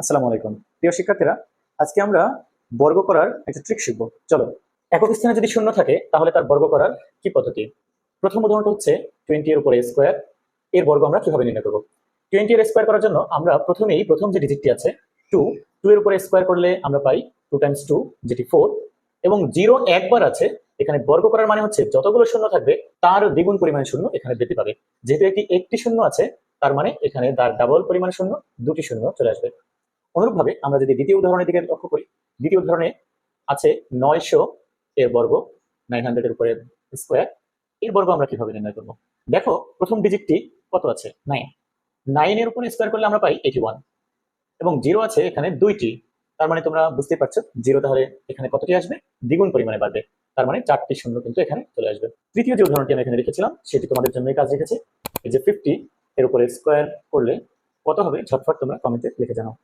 আসসালামু আলাইকুম। প্রিয় শিক্ষার্থীরা, আজকে আমরা বর্গ করার একটা ট্রিক শিখব। চলো, একক স্থানে যদি শূন্য থাকে, তাহলে তার বর্গ করার কি পদ্ধতি? প্রথম উদাহরণটা হচ্ছে টোয়েন্টি এর উপরে স্কোয়ার এর বর্গ আমরা কীভাবে নির্ণয় করব? টোয়েন্টি এর স্কোয়ার করার জন্য আমরা প্রথমেই প্রথম যে ডিজিটটি আছে টু টু এর উপরে স্কোয়ার করলে আমরা পাই টু টাইমস টু যেটি ফোর এবং জিরো একবার আছে, এখানে বর্গ করার মানে হচ্ছে যতগুলো শূন্য থাকবে, তার দ্বিগুণ পরিমাণে শূন্য এখানে বৃদ্ধি পাবে। যেহেতু একটি একটি শূন্য আছে, তার মানে এখানে তার ডাবল পরিমাণ শূন্য, দুটি শূন্য চলে আসবে। অনুরূপভাবে আমরা যদি দ্বিতীয় উদাহরণের দিকে লক্ষ্য করি, দ্বিতীয় উদাহরণে আছে নয়শো এর বর্গ নাইন হান্ড্রেড এর উপরে স্কোয়ার এর বর্গ আমরা কীভাবে নির্ণয় করব? দেখো, প্রথম ডিজিটটি কত আছে? নাইন নাইন এর উপরে স্কোয়ার করলে আমরা পাই এইটি ওয়ান এবং জিরো আছে এখানে দুইটি। তার মানে তোমরা বুঝতেই পারছ জিরো তাহলে এখানে কতটি আসবে? দ্বিগুণ পরিমাণে বাড়বে। তার মানে চারটি শূন্য কিন্তু এখানে চলে আসবে। তৃতীয় যে উদাহরণটি আমি এখানে রেখেছিলাম, সেটি তোমাদের জন্য কাজ রেখেছে। এই যে ফিফটি এর উপরে স্কোয়ার করলে কত হবে? ঝটফট তোমরা কমেন্টে লিখে জানাও।